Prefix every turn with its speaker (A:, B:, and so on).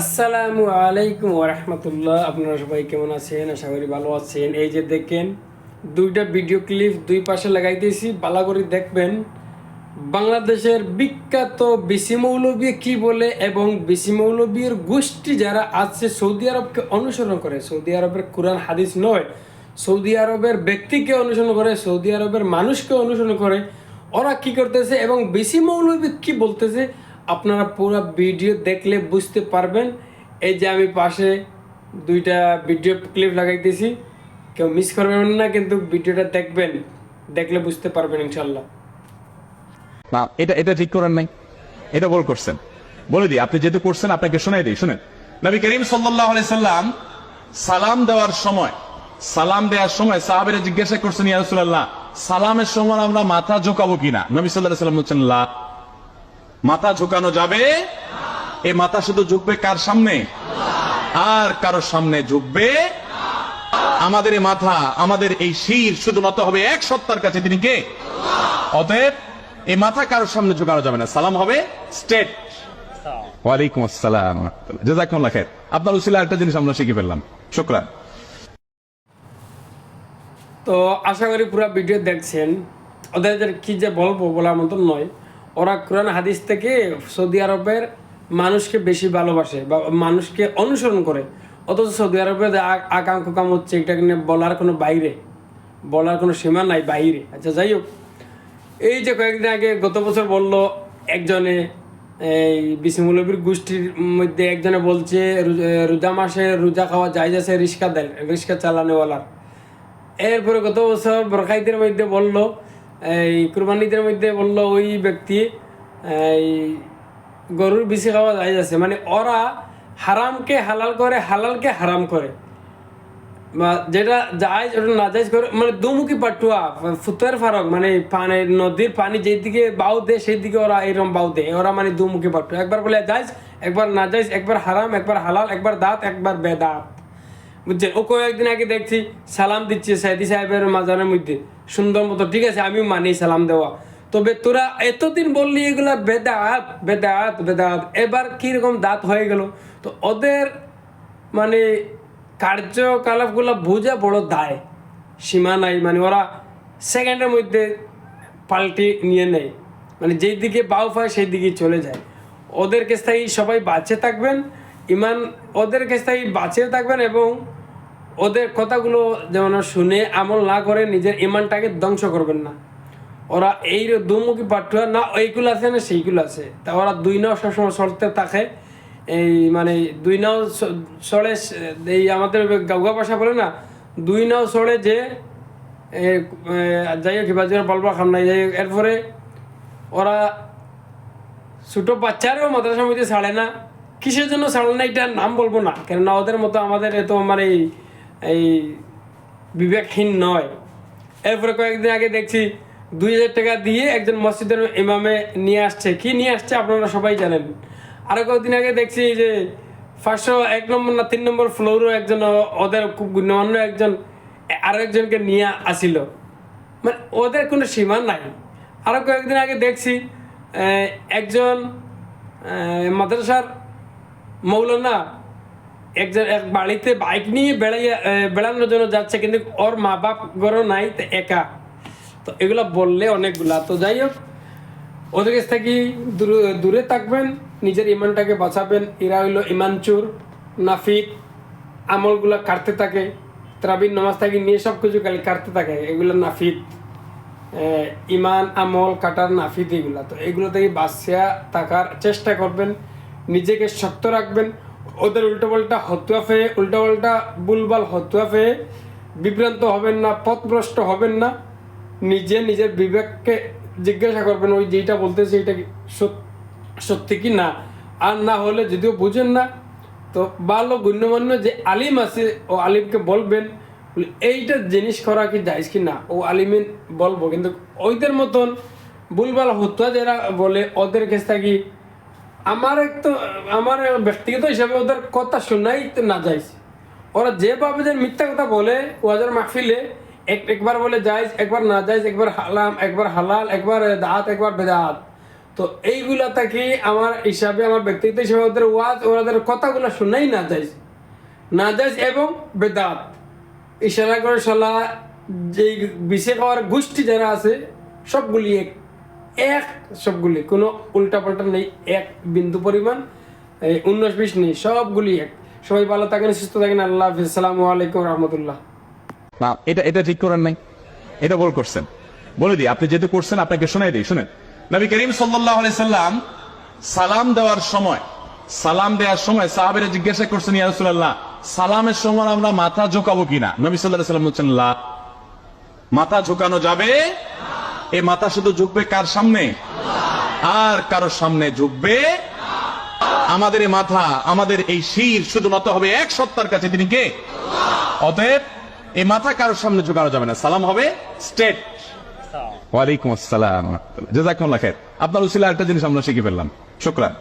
A: আসসালামু আলাইকুম ওরহমতুল্লাহ আপনারা সবাই কেমন আছেন? আশা করি ভালো আছেন। এই যে দেখেন, দুইটা ভিডিও ক্লিপ দুই পাশে লাগাইতেছি। বালা করে দেখবেন, বাংলাদেশের বিখ্যাত বিসি মৌলবী কি বলে এবং বিসি মৌলবীর গোষ্ঠী যারা আছে, সৌদি আরবকে অনুসরণ করে। সৌদি আরবের কোরআন হাদিস নয়। সৌদি আরবের ব্যক্তিকে অনুসরণ করে, সৌদি আরবের মানুষকে অনুসরণ করে। ওরা কি করতেছে এবং বিসি মৌলবী কি বলতেছে? আপনারা পুরো ভিডিও দেখলে বুঝতে পারবেন। এই যে আমি পাশে দুইটা ভিডিও ক্লিপ লাগাইতেছি কেউ মিস করবেন না, কিন্তু ভিডিওটা দেখবেন। দেখলে বুঝতে পারবেন ইনশাল্লাহ
B: না, এটা এটা ঠিক করেন নাই। এটা ভুল করছেন। বলে দিই, আপনি যেহেতু করছেন, আপনাকে শোনাই দিই, শুনেন। নবী করিম সাল্লাহ সাল্লাম সালাম দেওয়ার সময় সালাম দেওয়ার সময় সাহাবেরা জিজ্ঞাসা করছেন, ইয়া রাসূলুল্লাহ, সালামের সময় আমরা মাথা ঝোঁকাবো কিনা? নবী সাল্লাল্লাহু আলাইহি সাল্লাম বলছেন, লা। মাথা ঝোঁকানো যাবে? এই মাথা শুধু ঝুঁকবে কার সামনে? আর কারোর সামনে ঝুঁকবে? আমাদের মাথা, আমাদের এই শির শুধু নত হবে এক সত্তার কাছে। তিনি কে? অতএব এই মাথা কারোর সামনে ঝুঁকানো যাবে না। সালাম হবে স্টেট। ওয়ালাইকুম আসসালাম জাজাকুমুল্লাহ খায়ের আপনার উসিলা একটা জিনিস আমরা শিখে ফেললাম। শুকরান।
A: তো আশা করি পুরো ভিডিও দেখছেন। ওদের কি যে বলব বলার মতন নয়। ওরা কোরআন হাদিস থেকে সৌদি আরবের মানুষকে বেশি ভালোবাসে বা মানুষকে অনুসরণ করে। অথচ সৌদি আরবে যে আ- আকাম কুকাম হচ্ছে, এটা নিয়ে বলার কোনো বাইরে, বলার কোনো সীমা নাই বাইরে। আচ্ছা যাই হোক, এই যে কয়েকদিন আগে গত বছর বলল একজনে, এই বিসমুলবির গোষ্ঠীর মধ্যে একজনে বলছে, রোজা- মাসে রোজা খাওয়া যায় যাচ্ছে রিক্সা দেয় রিক্সা চালানোওয়ালার। এরপরে গত বছর বরখাইদের মধ্যে বলল এই কুরবানিদের মধ্যে বলল ওই ব্যক্তি, এই গরুর বেশি খাওয়া যায় আছে। মানে ওরা হারামকে হালাল করে, হালালকে হারাম করে। যেটা যায় ওটা না যায় করে মানে দুমুখী পাটুয়া, ফুতের ফারক মানে পানি, নদীর পানি যেদিকে বাউ দেয় সেই দিকে ওরা এরকম বাউ দেয়। ওরা মানে দুমুখী পাটুয়া। একবার বলে যাইজ একবার না যাইজ একবার হারাম, একবার হালাল, একবার দাঁত, একবার বেদাত। বুঝছেন? ও কয়েকদিন আগে দেখছি সালাম দিচ্ছে সাইদি সাহেবের মাজারের মধ্যে। সুন্দর মতো, ঠিক আছে, আমিও মানি সালাম দেওয়া। তবে তোরা এতদিন বললি এগুলা বেদাত বেদাত বেদাত। এবার কীরকম দাঁত হয়ে গেল? তো ওদের মানে কার্যকলাপগুলো বোঝা বড় দায়। সীমা নাই মানে ওরা সেকেন্ডের মধ্যে পাল্টি নিয়ে নেয়। মানে যেই দিকে বাউ পায় সেই দিকে চলে যায়। ওদের কাছ থেকেই সবাই বাঁচে থাকবেন। ইমান ওদের কাছ থেকেই বাঁচে থাকবেন এবং ওদের কথাগুলো যেমন শুনে আমল না করে নিজের ইমানটাকে ধ্বংস করবেন না। ওরা এই দুমুখী পাঠুয়া, না এইগুলো আছে, না সেইগুলো আছে। তা ওরা দুই নাও সবসময় চলতে থাকে। এই মানে দুই নাও চড়ে এই আমাদের গাউগা ভাষা বলে না, দুই নাও চড়ে যে যাই হোক কিবা জোরে বলবা খাম নাই, যাই হোক, এরপরে ওরা ছোটো বাচ্চারাও মাদ্রাসার মধ্যে ছাড়ে না। কিসের জন্য ছাড়ে না এটা নাম বলব না। কেননা ওদের মতো আমাদের এত মানে এই এই বিবেকহীন নয়। এরপরে কয়েকদিন আগে দেখছি দুই হাজার টাকা দিয়ে একজন মসজিদের ইমামে নিয়ে আসছে। কি নিয়ে আসছে আপনারা সবাই জানেন। আরও কয়েকদিন আগে দেখছি যে পাঁচশো এক নম্বর না তিন নম্বর ফ্লোরও একজন, ওদের খুব গণ্যমান্য একজন আরও একজনকে নিয়ে আসিল। মানে ওদের কোনো সীমা নাই। আরও কয়েকদিন আগে দেখছি একজন মাদ্রাসার মৌলানা একজন এক বাড়িতে বাইক নিয়ে বেড়াইয়া বেড়ানোর জন্য যাচ্ছে কিন্তু ওর মা বাপ ঘরও নাই তো একা। তো এগুলো বললে অনেকগুলা। তো যাই হোক ওদের কাছ থেকে দূরে থাকবেন নিজের ইমানটাকে বাঁচাবেন। এরা হইল ইমানচুর নাফিক আমলগুলা কাটতে থাকে ত্রাবির নামাজ থেকে নিয়ে সব কিছু খালি কাটতে থাকে। এগুলো আহ, ইমান আমল কাটার নাফিদ এগুলা। তো এগুলো থেকে বাঁচিয়া থাকার চেষ্টা করবেন। নিজেকে শক্ত রাখবেন ওদের উল্টো পাল্টা হতুয়া ফেয়ে উল্টো পাল্টা বুলবাল হতুয়া ফেয়ে বিভ্রান্ত হবেন না পথভ্রষ্ট হবেন না। নিজে নিজের বিবেককে জিজ্ঞাসা করবেন ওই যেটা বলতেছে এটা সত্যি কি না? আর না হলে যদিও বুঝেন না তো ভালো গণ্যমান্য যে আলিম আছে ও আলিমকে বলবেন বলে, এইটা জিনিস করা কি যাইজ কি না? ও আলিমিন বলব কিন্তু ওইদের মতন ভুলভাল হত্যা যারা বলে ওদের কাছ থেকে আমার তো, আমার ব্যক্তিগত হিসাবে ওদের কথা শোনাই না যাইছে। ওরা যেভাবে যে মিথ্যা কথা বলে ওয়াজার মাহফিলে এক, একবার বলে যাইজ, একবার না যাইজ, একবার হালাম, একবার হালাল, একবার দাঁত, একবার বেদাত। তো এইগুলা থেকে আমার হিসাবে, আমার ব্যক্তিগত হিসাবে ওদের ওয়াজ, ওদের কথাগুলো শোনাই না যায় না যায় এবং বেদাত। ইশারা করে সলা যে বিষে খাওয়ার গোষ্ঠী যারা আছে, সবগুলি এক। এক, সবগুলি। কোনো উল্টাপাল্টা নেই, এক বিন্দু পরিমাণ। উনিশ বিশ নেই, সবগুলি এক। সবাই ভালো থাকেন, সুস্থ থাকেন, আল্লাহ হাফিজ। আসসালামু আলাইকুম রহমতুল্লাহ।
B: না, এটা এটা ঠিক করেন নাই। এটা ভুল করছেন। বলে দিই, আপনি যেহেতু করছেন, আপনাকে শোনাই দিই, শুনেন। নবী করিম আলাইহি সাল্লাম সালাম দেওয়ার সময়, সালাম দেওয়ার সময় সাহাবেরা জিজ্ঞাসা করছেন, ইয়া রাসূলুল্লাহ, সালামের সময় আমরা মাথা ঝোকাবো কিনা? নবী আলাইহি সাল্লাম বলছেন, লা। মাথা ঝোকানো যাবে এই মাথা শুধু ঝুঁকবে কার সামনে? আর কারোর সামনে ঝুঁকবে? আমাদের মাথা, আমাদের এই শির শুধু মত হবে এক সত্তার কাছে। তিনি কে? অতএব এই মাথা কারোর সামনে ঝুঁকানো যাবে না। সালাম হবে স্টেট। ওয়ালাইকুম আসসালাম। জাজাকুমুল্লাহ খাইর। আপনার উসিলা একটা জিনিস আমরা শিখে ফেললাম। শুক্রান।